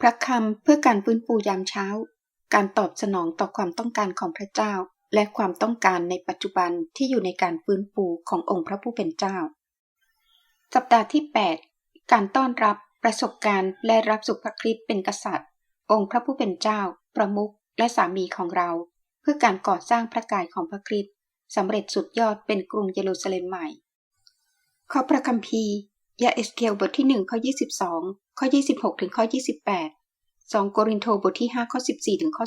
พระคำเพื่อการฟื้นฟูยามเช้า การตอบสนองต่อความต้องการของพระเจ้า และความต้องการในปัจจุบันที่อยู่ในการฟื้นฟูขององค์พระผู้เป็นเจ้า สัปดาห์ที่ 8 การต้อนรับประสบการณ์และรับสุภคริสต์เป็นกษัตริย์ องค์พระผู้เป็นเจ้า ประมุขและสามีของเรา เพื่อการก่อสร้างพระกายของพระคริสต์สำเร็จสุดยอดเป็นกรุงเยรูซาเล็มใหม่ข้อพระคัมภีร์ ยาเอสเกลบทที่ 1 ข้อ 22 ข้อ 26 ถึงข้อ 28 2 โกรินโทบทที่ 5 ข้อ 14 ถึงข้อ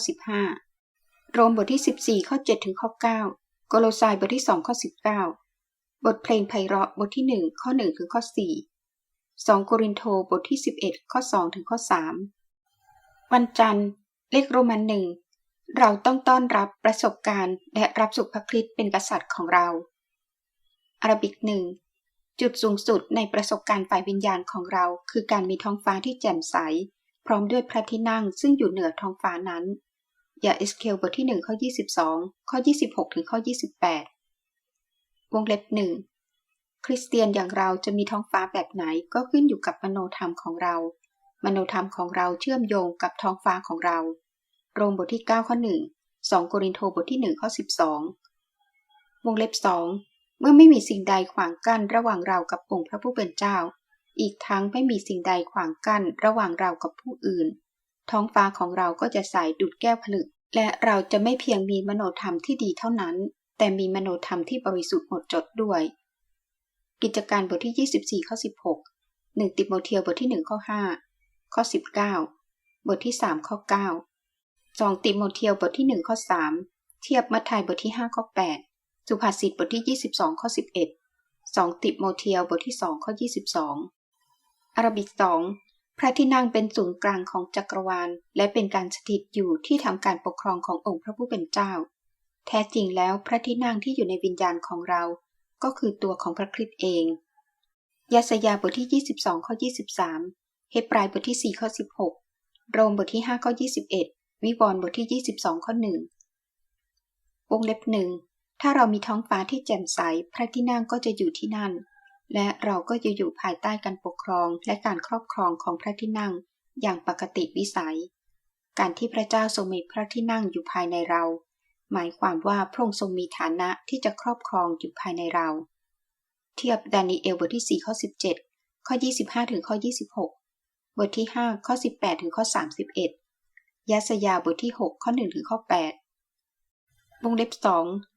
15 โรมบทที่ 14 ข้อ 7 ถึงข้อ 9 โกโลซายบทที่ 2 ข้อ 19 บทเพลงไพเราะบทที่ 1 ข้อ 1 ถึงข้อ 4 2 โกรินโทบทที่ 11 ข้อ 2 ถึงข้อ 3 วันจันทร์ เลขโรมันหนึ่งเราต้องต้อนรับประสบการณ์ และรับสุภคริสต์เป็นกษัตริย์ของเราอาราบิกหนึ่ง จุดสูงสุดในประสบการณ์ฝ่ายวิญญาณของเรา คือการมีท้องฟ้าที่แจ่มใส พร้อมด้วยพระที่นั่งซึ่งอยู่เหนือท้องฟ้านั้นยาเอสเคลบทที่ 1 ข้อ 22 ข้อ 26 ถึงข้อ 28 วงเล็บหนึ่งคริสเตียนอย่างเราจะมีท้องฟ้าแบบไหนก็ขึ้นอยู่กับมโนธรรมของเรา มโนธรรมของเราเชื่อมโยงกับท้องฟ้าของเรา โรมบทที่ 9 ข้อ 1 2 โกรินโทบทที่ 1 ข้อ 12 วงเล็บ 2 เมื่อไม่มีสิ่งใดขวางกั้นระหว่างเรากับองค์พระผู้เป็นเจ้า อีกทั้งไม่มีสิ่งใดขวางกั้นระหว่างเรากับผู้อื่น ท้องฟ้าของเราก็จะใสดุดแก้วผลึก และเราจะไม่เพียงมีมโนธรรมที่ดีเท่านั้น แต่มีมโนธรรมที่บริสุทธิ์หมดจดด้วย กิจการบทที่ 24 ข้อ 16 1 ติโมเทียบทที่ 1 ข้อ 5 ข้อ 19 บทที่ 3 ข้อ 9 2 ติโมเทียบทที่ 1 ข้อ 3 เทียบมัทธิวบทที่ 5 ข้อ 8 สุภาษิตบทที่ 22 ข้อ 11 2 ติโมเทียบทที่ 2 ข้อ 22 อารบิก2พระที่นั่งเป็นศูนย์กลางของจักรวาล และเป็นการสถิตอยู่ที่ทำการปกครองขององค์พระผู้เป็นเจ้า แท้จริงแล้วพระที่นั่งที่อยู่ในวิญญาณของเรา ก็คือตัวของพระคริสต์เอง ยาสยาบทที่ 22 ข้อ 23 เฮบรายบทที่ 4 ข้อ 16 โรมบทที่ 5 ข้อ 21 วิวรณ์บทที่ 22 ข้อ 1วงเล็บหนึ่ง ถ้าเรามีท้องฟ้าที่แจ่มใส พระที่นั่งก็จะอยู่ที่นั่น และเราก็จะอยู่ภายใต้การปกครองและการครอบครองของพระที่นั่ง อย่างปกติวิสัย การที่พระเจ้าทรงมีพระที่นั่งอยู่ภายในเรา หมายความว่าพระองค์ทรงมีฐานะที่จะครอบครองอยู่ภายในเรา เทียบดานิเอลบทที่4ข้อ17 ข้อ 25ถึงข้อ 26 บทที่ 5 ข้อ 18ถึงข้อ 31ยาสยาบทที่ 6 ข้อ1ถึงข้อ 8วงเล็บ2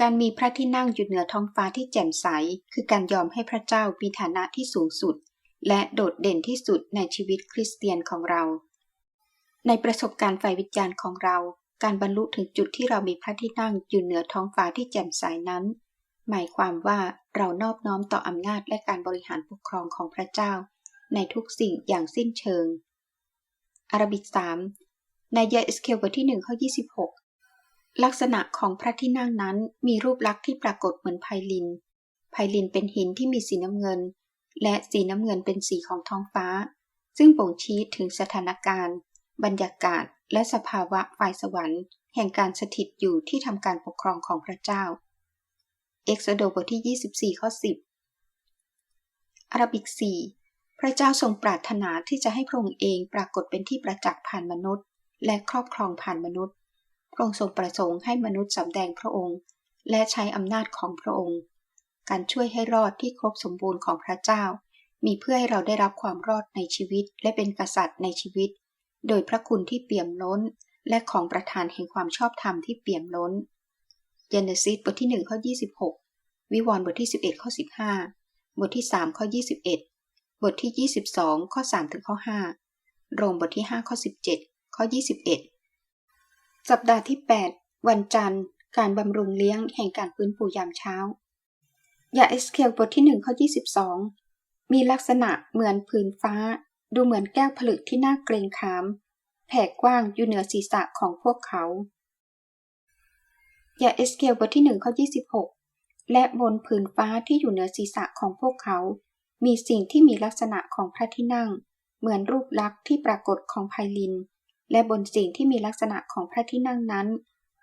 การมีพระที่นั่งอยู่เหนือท้องฟ้าที่แจ่มใส คือการยอมให้พระเจ้ามีฐานะที่สูงสุด และโดดเด่นที่สุดในชีวิตคริสเตียนของเรา ในประสบการณ์ฝ่ายวิญญาณของเรา การบรรลุถึงจุดที่เรามีพระที่นั่งอยู่เหนือท้องฟ้าที่แจ่มใสนั้น หมายความว่าเรานอบน้อมต่ออำนาจและการบริหารปกครองของพระเจ้า ในทุกสิ่งอย่างสิ้นเชิง อาราบิก3ในเยเอสเคลบทที่1ข้อ26 ลักษณะของพระที่นั่งนั้นมีรูปลักษณ์ที่ปรากฏเหมือนไพลิน ไพลินเป็นหินที่มีสีน้ำเงิน และสีน้ำเงินเป็นสีของท้องฟ้า ซึ่งบ่งชี้ถึงสถานการณ์ บรรยากาศ และสภาวะฝ่ายสวรรค์ แห่งการสถิตอยู่ที่ทำการปกครองของพระเจ้า เอ็กโซโดบทที่ 24 ข้อ 10 อาราบิก 4 พระเจ้าทรงปรารถนาที่จะให้พระองค์เองปรากฏเป็นที่ประจักษ์ผ่านมนุษย์ และครอบครองผ่านมนุษย์ ระองค์ทรงประสงค์ให้มนุษย์สำแดงพระองค์ และใช้อำนาจของพระองค์ การช่วยให้รอดที่ครบสมบูรณ์ของพระเจ้า มีเพื่อให้เราได้รับความรอดในชีวิตและเป็นกษัตริย์ในชีวิต โดยพระคุณที่เปี่ยมล้น และของประทานแห่งความชอบธรรมที่เปี่ยมล้นเยเนซิสบทที่1ข้อ26 วิวรณ์บทที่ 11ข้อ15 บทที่ 3 ข้อ 21 บทที่ 22 ข้อ3ถึงข้อ 5 โรมบทที่ 5 ข้อ 17 ข้อ 21 สัปดาห์ที่ 8 วันจันทร์ การบำรุงเลี้ยงแห่งการฟื้นฟูยามเช้า ยาเอสเคลบทที่ 1 ข้อ 22 มีลักษณะเหมือนผืนฟ้า ดูเหมือนแก้วผลึกที่น่าเกรงขาม แผ่กว้างอยู่เหนือศีรษะของพวกเขา ยาเอสเคลบทที่ 1 ข้อ 26 และบนผืนฟ้าที่อยู่เหนือศีรษะของพวกเขา มีสิ่งที่มีลักษณะของพระที่นั่ง เหมือนรูปลักษณ์ที่ปรากฏของไพลิน และบนสิ่งที่มีลักษณะของพระที่นั่งนั้น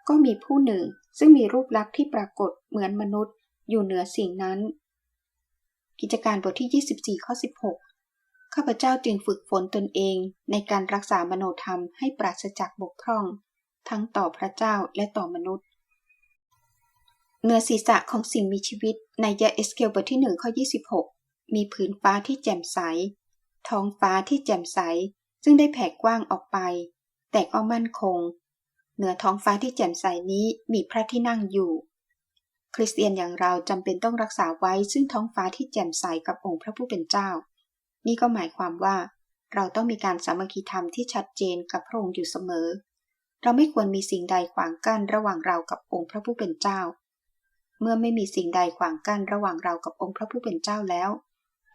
ก็มีผู้หนึ่งซึ่งมีรูปลักษณ์ที่ปรากฏเหมือนมนุษย์ อยู่เหนือสิ่งนั้น กิจการบทที่ 24 ข้อ 16 ข้าพเจ้าจึงฝึกฝนตนเองในการรักษามโนธรรมให้ปราศจากบกพร่อง ทั้งต่อพระเจ้าและต่อมนุษย์เนื้อศีรษะของสิ่งมีชีวิตในยาเอสเกลบทที่1ข้อ 26 มีผืนฟ้าที่แจ่มใส ท้องฟ้าที่แจ่มใส ซึ่งได้แผ่กว้างออกไป แต่ก็มั่นคง เหนือท้องฟ้าที่แจ่มใสนี้มีพระที่นั่งอยู่ คริสเตียนอย่างเราจำเป็นต้องรักษาไว้ซึ่งท้องฟ้าที่แจ่มใสกับองค์พระผู้เป็นเจ้า นี่ก็หมายความว่า เราต้องมีการสามัคคีธรรมที่ชัดเจนกับพระองค์อยู่เสมอ เราไม่ควรมีสิ่งใดขวางกั้นระหว่างเรากับองค์พระผู้เป็นเจ้า เมื่อไม่มีสิ่งใดขวางกั้นระหว่างเรากับองค์พระผู้เป็นเจ้าแล้ว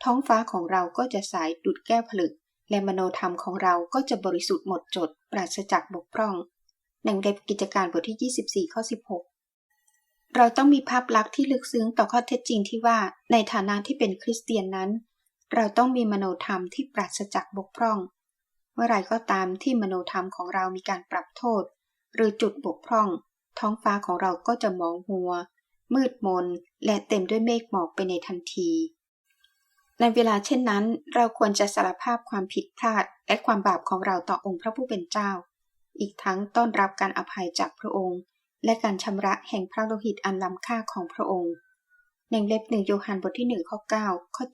ท้องฟ้าของเราก็จะใสดุดแก้วผลึก และมโนธรรมของเราก็จะบริสุทธิ์หมดจด ปราศจากบกพร่องในเล็บกิจการบทที่ 24 ข้อ 16 เราต้องมีภาพลักษณ์ที่ลึกซึ้งต่อข้อเท็จจริงที่ว่าในฐานะที่เป็นคริสเตียนนั้น เราต้องมีมโนธรรมที่ปราศจากบกพร่อง เมื่อไรก็ตามที่มโนธรรมของเรามีการปรับโทษ หรือจุดบกพร่อง ท้องฟ้าของเราก็จะมองมัว มืดมนและเต็มด้วยเมฆหมอกไปในทันที ในเวลาเช่นนั้น เราควรจะสารภาพความผิดพลาดและความบาปของเราต่อองค์พระผู้เป็นเจ้า อีกทั้งต้อนรับการอภัยจากพระองค์ และการชำระแห่งพระโลหิตอันล้ำค่าของพระองค์ในเล็บหนึ่งโยฮันบทที่หนึ่งข้อ9ข้อ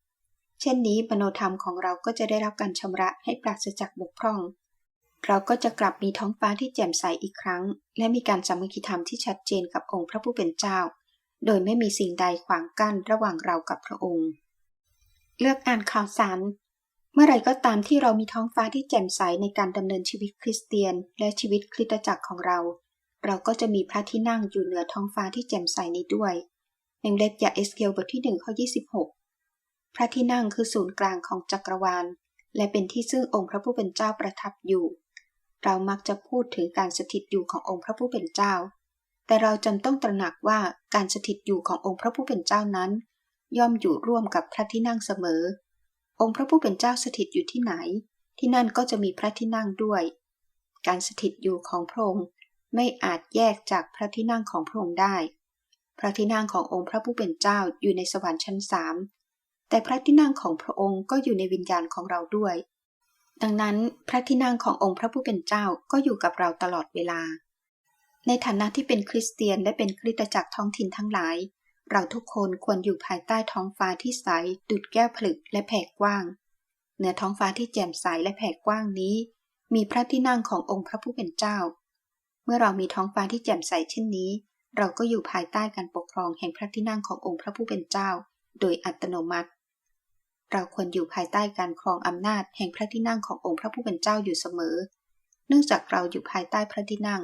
7 เช่นนี้มโนธรรมของเราก็จะได้รับการชำระให้ปราศจากบกพร่อง เราก็จะกลับมีท้องฟ้าที่แจ่มใสอีกครั้ง และมีการสามัคคีธรรมที่ชัดเจนกับองค์พระผู้เป็นเจ้า โดยไม่มีสิ่งใดขวางกั้นระหว่างเรากับพระองค์ เลือกอ่านข่าวสาร เมื่อไรก็ตามที่เรามีท้องฟ้าที่แจ่มใสในการดำเนินชีวิตคริสเตียน และชีวิตคริสตจักรของเรา เราก็จะมีพระที่นั่งอยู่เหนือท้องฟ้าที่แจ่มใสนี้ด้วยในเล็บยาเอสเกลบทที่1ข้อ26 พระที่นั่งคือศูนย์กลางของจักรวาล และเป็นที่ซึ่งองค์พระผู้เป็นเจ้าประทับอยู่ เรามักจะพูดถึงการสถิตอยู่ขององค์พระผู้เป็นเจ้า แต่เราจำต้องตระหนักว่าการสถิตอยู่ขององค์พระผู้เป็นเจ้านั้น ย่อมอยู่ร่วมกับพระที่นั่งเสมอ องค์พระผู้เป็นเจ้าสถิตอยู่ที่ไหน ที่นั่นก็จะมีพระที่นั่งด้วย การสถิตอยู่ของพระองค์ไม่อาจแยกจากพระที่นั่งของพระองค์ได้ พระที่นั่งขององค์พระผู้เป็นเจ้าอยู่ในสวรรค์ชั้นสามแต่พระที่นั่งของพระองค์ก็อยู่ในวิญญาณของเราด้วย ดังนั้นพระที่นั่งขององค์พระผู้เป็นเจ้าก็อยู่กับเราตลอดเวลา ในฐานะที่เป็นคริสเตียนและเป็นคริสตจักรท้องถิ่นทั้งหลาย เราทุกคนควรอยู่ภายใต้ท้องฟ้าที่ใส ดุดแก้วผลึกและแผ่กว้าง เหนือท้องฟ้าที่แจ่มใสและแผ่กว้างนี้ มีพระที่นั่งขององค์พระผู้เป็นเจ้า เมื่อเรามีท้องฟ้าที่แจ่มใสเช่นนี้ เราก็อยู่ภายใต้การปกครองแห่งพระที่นั่งขององค์พระผู้เป็นเจ้า โดยอัตโนมัติ เราควรอยู่ภายใต้การครองอำนาจแห่งพระที่นั่งขององค์พระผู้เป็นเจ้าอยู่เสมอ เนื่องจากเราอยู่ภายใต้พระที่นั่ง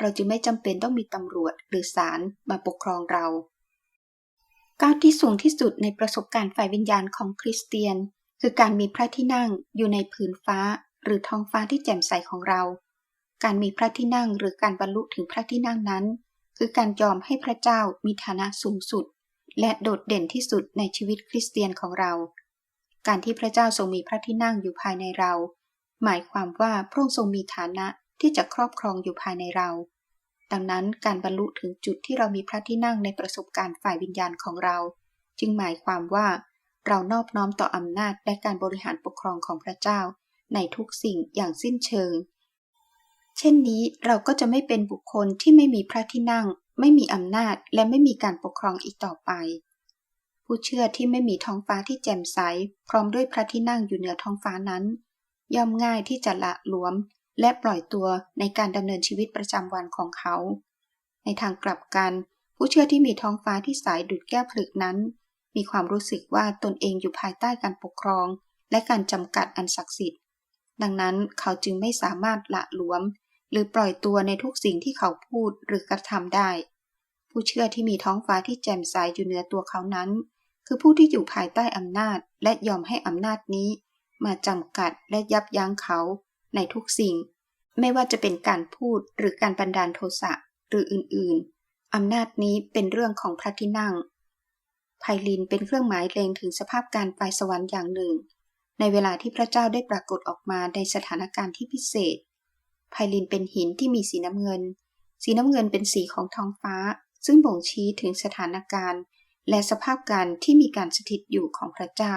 เราจึงไม่จำเป็นต้องมีตำรวจหรือศาลมาปกครองเรา ก้าวที่สูงที่สุดในประสบการณ์ฝ่ายวิญญาณของคริสเตียน คือการมีพระที่นั่งอยู่ในผืนฟ้า หรือท้องฟ้าที่แจ่มใสของเรา การมีพระที่นั่งหรือการบรรลุถึงพระที่นั่งนั้น คือการยอมให้พระเจ้ามีฐานะสูงสุด และโดดเด่นที่สุดในชีวิตคริสเตียนของเรา การที่พระเจ้าทรงมีพระที่นั่งอยู่ภายในเรา หมายความว่าพระองค์ทรงมีฐานะที่จะครอบครองอยู่ภายในเรา ดังนั้นการบรรลุถึงจุดที่เรามีพระที่นั่งในประสบการณ์ฝ่ายวิญญาณของเรา จึงหมายความว่า เรานอบน้อมต่ออำนาจและการบริหารปกครองของพระเจ้า ในทุกสิ่งอย่างสิ้นเชิง เช่นนี้เราก็จะไม่เป็นบุคคลที่ไม่มีพระที่นั่ง ไม่มีอำนาจและไม่มีการปกครองอีกต่อไป ผู้เชื่อที่ไม่มีท้องฟ้าที่แจ่มใส พร้อมด้วยพระที่นั่งอยู่เหนือท้องฟ้านั้น ย่อมง่ายที่จะละหลวม และปล่อยตัวในการดำเนินชีวิตประจำวันของเขา ในทางกลับกัน ผู้เชื่อที่มีท้องฟ้าที่ใสดุดแก้วผลึกนั้น มีความรู้สึกว่าตนเองอยู่ภายใต้การปกครอง และการจำกัดอันศักดิ์สิทธิ์ ดังนั้นเขาจึงไม่สามารถละหลวม หรือปล่อยตัวในทุกสิ่งที่เขาพูดหรือกระทำได้ ผู้เชื่อที่มีท้องฟ้าที่แจ่มใสอยู่เหนือตัวเขานั้น คือผู้ที่อยู่ภายใต้อำนาจ และยอมให้อำนาจนี้ มาจำกัดและยับยั้งเขา ในทุกสิ่ง ไม่ว่าจะเป็นการพูดหรือการบันดาลโทสะหรืออื่นๆ อำนาจนี้เป็นเรื่องของพระที่นั่งไพลินเป็นเครื่องหมายเลงถึงสภาพการไปสวรรค์อย่างหนึ่ง ในเวลาที่พระเจ้าได้ปรากฏออกมาในสถานการณ์ที่พิเศษไพลินเป็นหินที่มีสีน้ำเงิน สีน้ำเงินเป็นสีของท้องฟ้า ซึ่งบ่งชี้ถึงสถานการณ์ และสภาพการที่มีการสถิตอยู่ของพระเจ้า